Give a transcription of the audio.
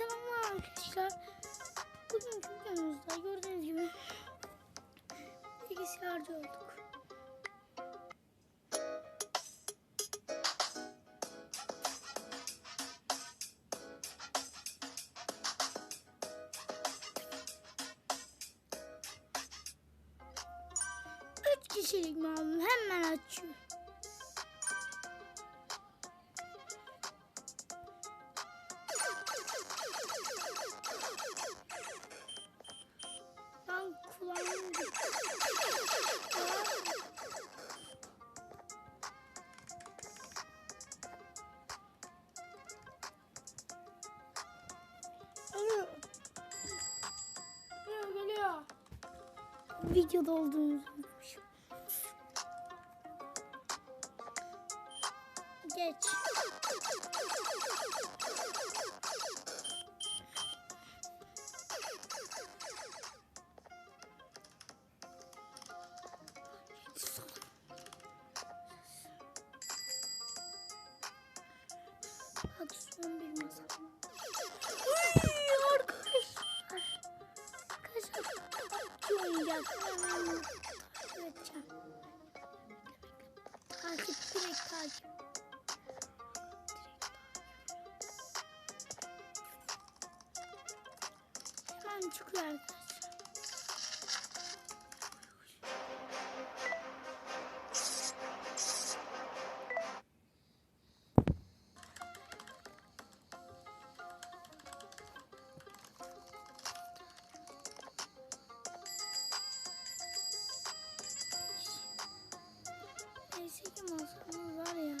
selamlar arkadaşlar. Bugün videomuzda gördüğünüz gibi bilgisayarcı olduk. Üç kişilik aldım? Hemen açıyor. Videoda olduğumuzu unutmuşum. Geç. Hadi Takip direkt takip. Hemen çıkıyor. çekim olsanız var ya.